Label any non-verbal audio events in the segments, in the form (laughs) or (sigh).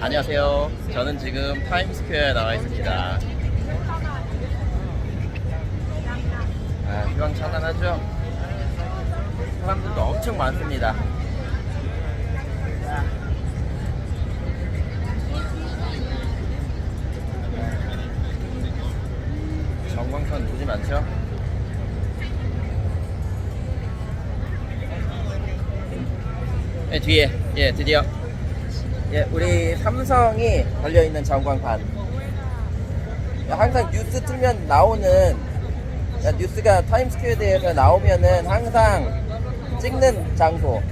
안녕하세요. 저는 지금 타임스퀘어에 나와 있습니다. 아, 휘황찬란하죠? 사람들도 엄청 많습니다. 전광판 누구지 많죠? 네, 뒤에 예 드디어 예 우리 삼성이 달려 있는 전광판 항상 뉴스 틀면 나오는 야, 뉴스가 타임스퀘어에 대해서 나오면은 항상 찍는 장소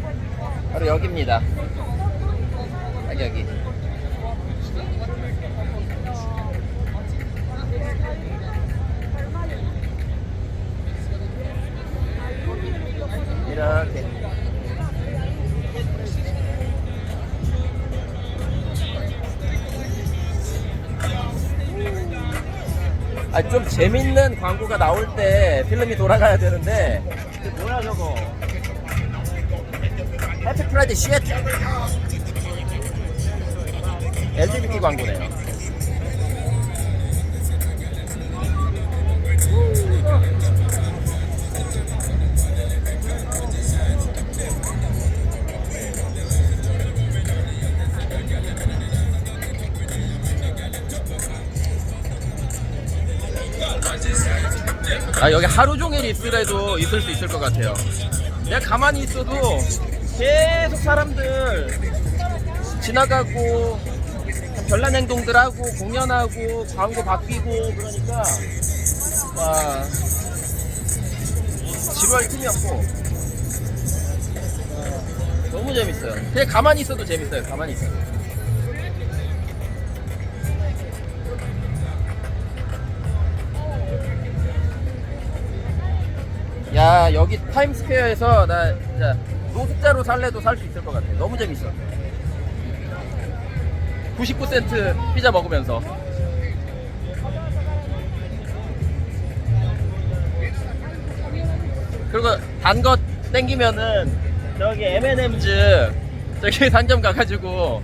바로 여기입니다. 딱 여기. 이렇게. 아, 좀 재밌는 광고가 나올 때 필름이 돌아가야 되는데. 뭐야, 저거. 해피 프라이드 쉣! LGBT 광고네요. 하루 종일 있으래도 있을 수 있을 것 같아요. 내가 가만히 있어도 계속 사람들 지나가고 별난 행동들 하고 공연하고 광고 바뀌고 그러니까 와 지루할 틈이 없고 어, 너무 재밌어요. 그냥 가만히 있어도 재밌어요. 가만히 있어도. 야 여기 타임스퀘어에서 나 진짜 노숙자로 살래도 살 수 있을 것 같아. 너무 재밌어. 99센트 피자 먹으면서. 그리고 단거 땡기면은 저기 M&M's 저기 (laughs) 상점 가가지고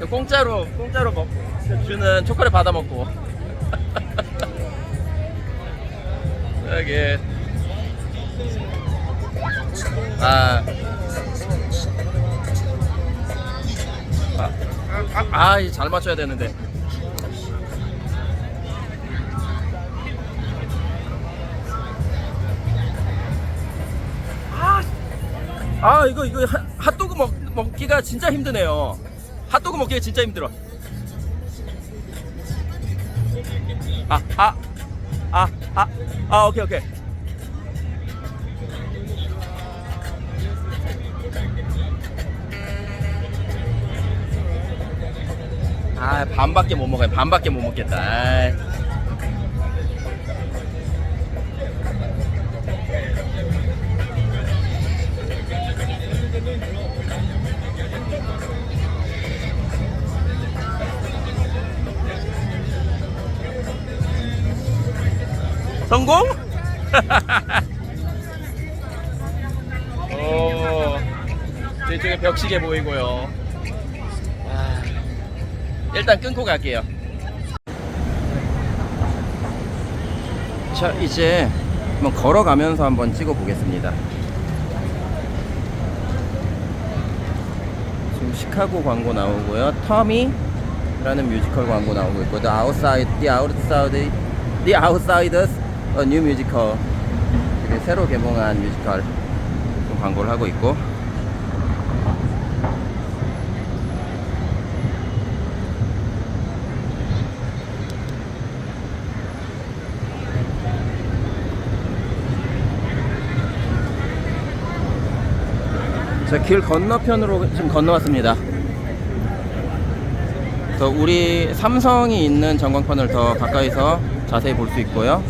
그 공짜로 공짜로 먹 주는 초콜릿 받아 먹고. (laughs) 여기 아. 아, 아, 아, 이잘 맞춰야 되는데. 아, 아 이거 이거 핫- 핫도그 먹, 먹기가 진짜 힘드네요. 핫도그 먹기가 진짜 힘들어. 아, 아, 아, 아, 아, 오케이, 오케이. 아 반밖에 못 먹어요 반밖에 못 먹겠다 아이. 성공? (laughs) 오, 저쪽에 벽시계 보이고요. 아, 일단 끊고 갈게요. 자, 이제 한번 걸어가면서 한번 찍어 보겠습니다. 지금 시카고 광고 나오고요. 터미라는 뮤지컬 광고 나오고 있고, The Outside, The Outside, The Outsiders, a new musical. 새로 개봉한 뮤지컬 좀 광고를 하고 있고. 길 건너편으로 지금 건너왔습니다. 더 우리 삼성이 있는 전광판을 더 가까이서 자세히 볼 수 있고요.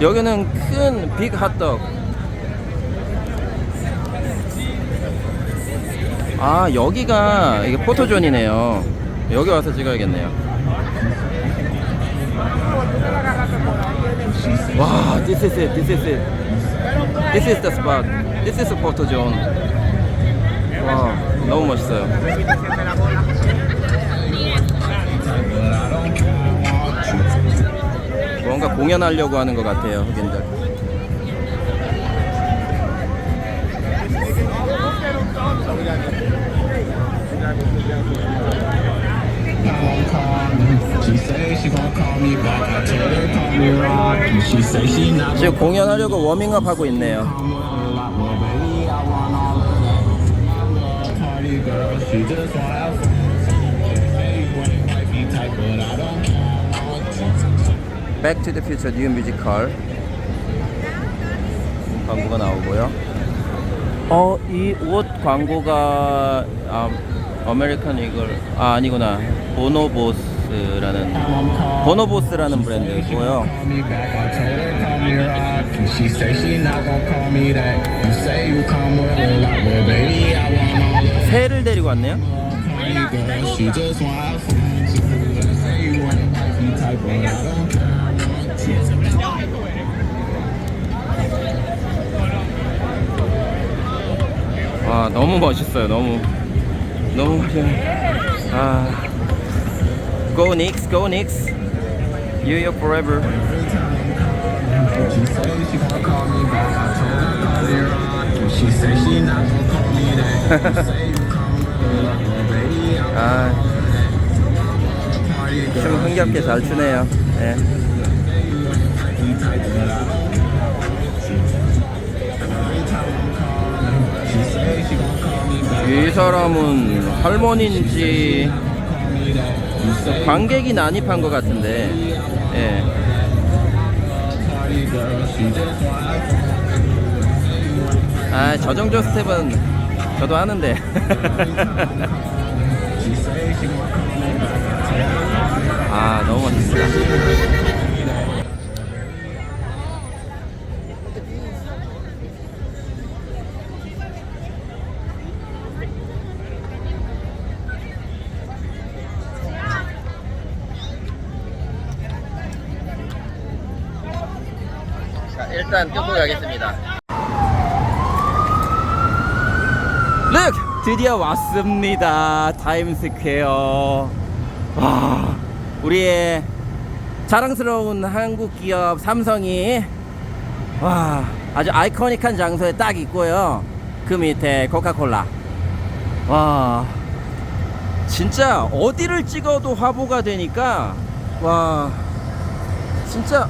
여기는 큰 빅 핫떡. 아, 여기가 이게 포토존이네요. 여기 와서 찍어야겠네요. 와, this is it, this is it. This is the spot. This is photo zone. 와, 너무 멋있어요. 뭔가 공연하려고 하는 것 같아요, 흑인들. 지금 공연하려고 워밍업 하고 있네요. Back to the Future New Musical 광고가 나오고요. 어, 이 옷 광고가 아, 아메리칸 이글 아 아니구나 보노보스라는 보노보스라는 브랜드고요. 새를 데리고 왔네요. 와 너무 멋있어요. 너무 너무 멋있어요. 아 Go Knicks, Go Knicks, New York forever. She say she gon' call me back. I told her call me Rocky. She say she not gon' call me that. You say you come with a lot more, baby. I 아, party girl. 춤 흥겹게 잘 추네요. 예. Back. 이 사람은 할머니인지 관객이 난입한 것 같은데. 예. 아, 저 정도 스텝은 저도 하는데. 아, 너무 멋있습니다. 일단 끊고 가겠습니다. 룩! 드디어 왔습니다. 타임스퀘어. 와, 우리의 자랑스러운 한국 기업 삼성이 와, 아주 아이코닉한 장소에 딱 있고요. 그 밑에 코카콜라. 와, 진짜 어디를 찍어도 화보가 되니까 와, 진짜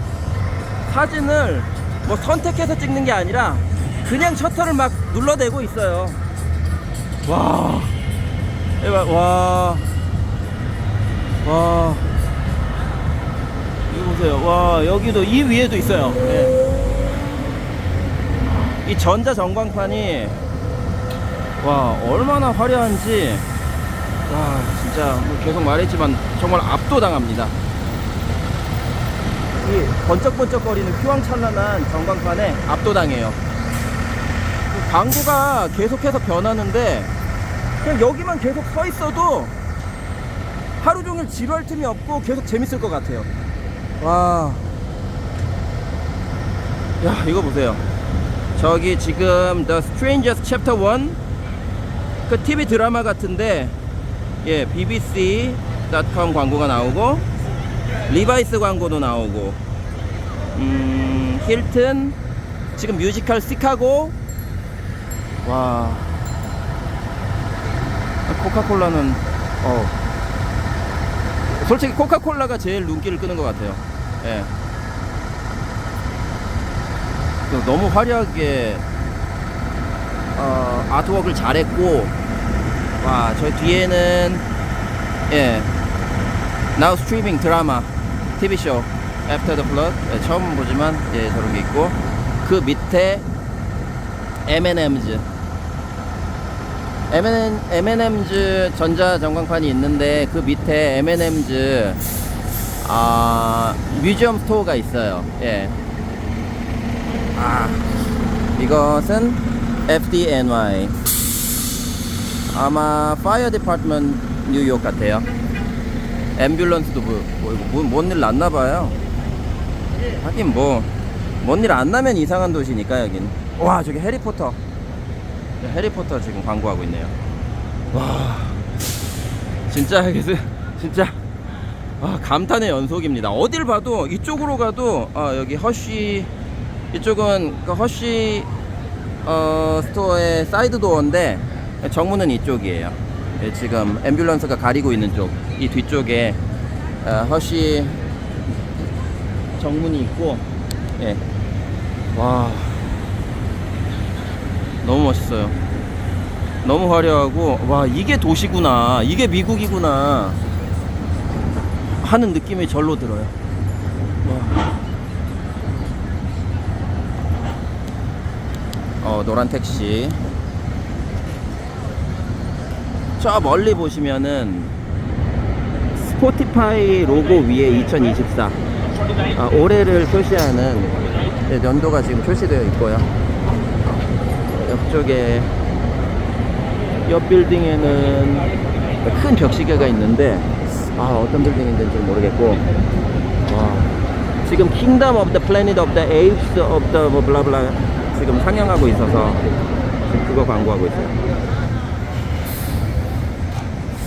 사진을 뭐 선택해서 찍는 게 아니라 그냥 셔터를 막 눌러대고 있어요. 와, 와, 와, 이거 보세요. 와, 여기도 이 위에도 있어요. 예. 이 전자 전광판이 와 얼마나 화려한지 와 진짜 뭐 계속 말했지만 정말 압도당합니다. 이 번쩍번쩍거리는 휘황찬란한 전광판에 압도당해요. 그 광고가 계속해서 변하는데 그냥 여기만 계속 서 있어도 하루 종일 지루할 틈이 없고 계속 재밌을 것 같아요. 와. 야, 이거 보세요. 저기 지금 The Strangest Chapter 1그 TV 드라마 같은데 예, bbc.com 광고가 나오고 리바이스 광고도 나오고 음, 힐튼 지금 뮤지컬 시카고. 와. 코카콜라는 어. 솔직히 코카콜라가 제일 눈길을 끄는 것 같아요. 예. 그 너무 화려하게 어, 아트웍을 잘했고 와 저 뒤에는 예 나우 스트리밍 드라마 TV 쇼 After the Flood 예, 처음 보지만 예 저런 게 있고 그 밑에 M&M's M&M, M&M's 전자 전광판이 있는데 그 밑에 M&M's 아 뮤지엄 스토어가 있어요. 예. 아 이것은 FDNY 아마 파이어 디파트먼트 뉴욕 같아요. 앰뷸런스도 뭐, 뭐, 뭔일 났나 봐요. 하긴 뭐, 뭔 일 안 나면 이상한 도시니까, 여긴. 와, 저기 해리포터. 해리포터 지금 광고하고 있네요. 와, 진짜 이게 진짜 아, 감탄의 연속입니다. 어딜 봐도 이쪽으로 가도 아, 여기 허쉬 이쪽은 그 허쉬 어, 스토어의 사이드 도어인데 정문은 이쪽이에요. 예, 지금 앰뷸런스가 가리고 있는 쪽, 이 뒤쪽에 어, 허쉬 정문이 있고, 예, 와 너무 멋있어요. 너무 화려하고 와 이게 도시구나, 이게 미국이구나 하는 느낌이 절로 들어요. 와. 어, 노란 택시. 저 멀리 보시면은 스포티파이 로고 위에 2024 아, 올해를 표시하는 네, 연도가 지금 표시되어 있고요. 옆쪽에 옆 빌딩에는 큰 벽시계가 있는데 아 어떤 빌딩인지는 모르겠고 와 지금 킹덤 오브 더 플래닛 오브 더 에이프스 오브 더뭐 블라블라 지금 상영하고 있어서 지금 그거 광고하고 있어요.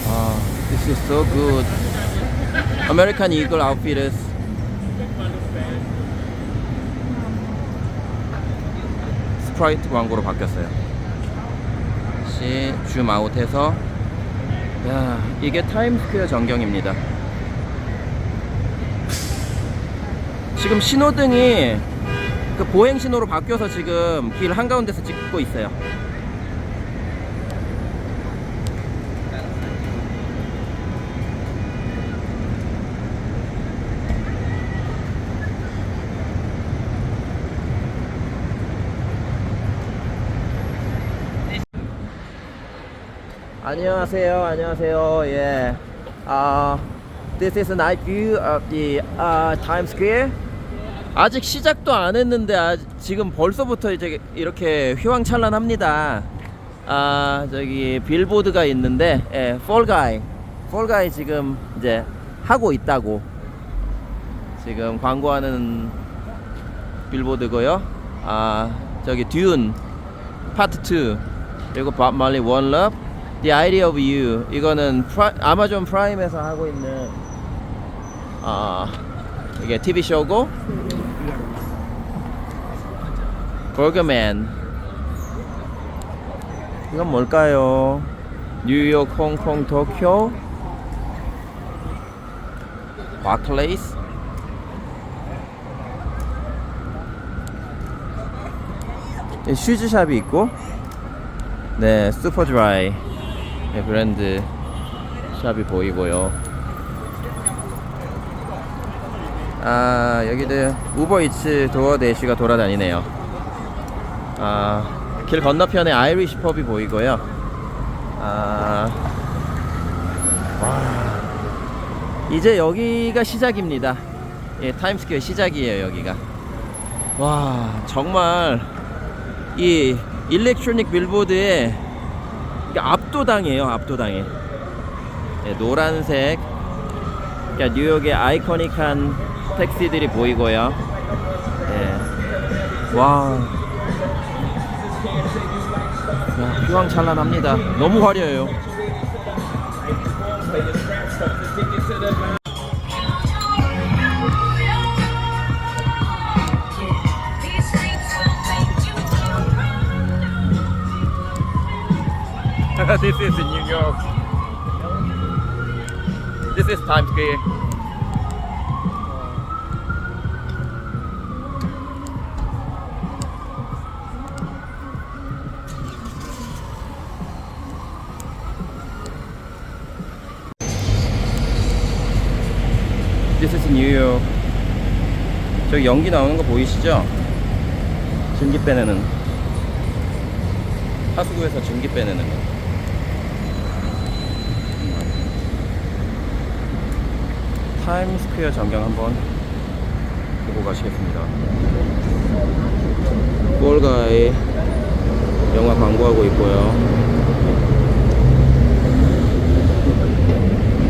아, this is so good. American Eagle Outfitters. 스프라이트 광고로 바뀌었어요. 시 줌 아웃해서 야 이게 타임스퀘어 전경입니다. 지금 신호등이 그 보행 신호로 바뀌어서 지금 길 한가운데서 찍고 있어요. 안녕하세요. 안녕하세요. 예. 아, this is a night view of the uh, Times Square. 아직 시작도 안 했는데 아, 지금 벌써부터 이제 이렇게 휘황찬란합니다. 아 저기 빌보드가 있는데 예, 폴가이 폴가이 지금 이제 하고 있다고 지금 광고하는 빌보드고요. 아 저기 듀운 파트 2 그리고 밥 말리 원 러브 The Idea of You. 이거는 프라, 아마존 프라임에서 하고 있는 아 이게 TV 쇼고 버거맨 이건 뭘까요? 뉴욕, 홍콩, 도쿄 바클레이스 네, 슈즈샵이 있고 네 슈퍼드라이 네, 브랜드 샵이 보이고요 아 여기도 우버이츠 도어대시가 돌아다니네요 아, 길 건너편에 아이리시 펍이 보이고요. 아, 와, 이제 여기가 시작입니다. 예, 타임스퀘어 시작이에요, 여기가. 와, 정말 이 일렉트로닉 빌보드에 압도당이에요, 압도당해. 예, 노란색, 그러니까 뉴욕의 아이코닉한 택시들이 보이고요. 예. 와. 야, 휘황찬란합니다. 너무 화려해요. This is New York. This is Times Square. This is New York. 저기 연기 나오는 거 보이시죠? 증기 빼내는 하수구에서 증기 빼내는 거. 타임스퀘어 전경 한번 보고 가시겠습니다. 폴가이 영화 광고하고 있고요.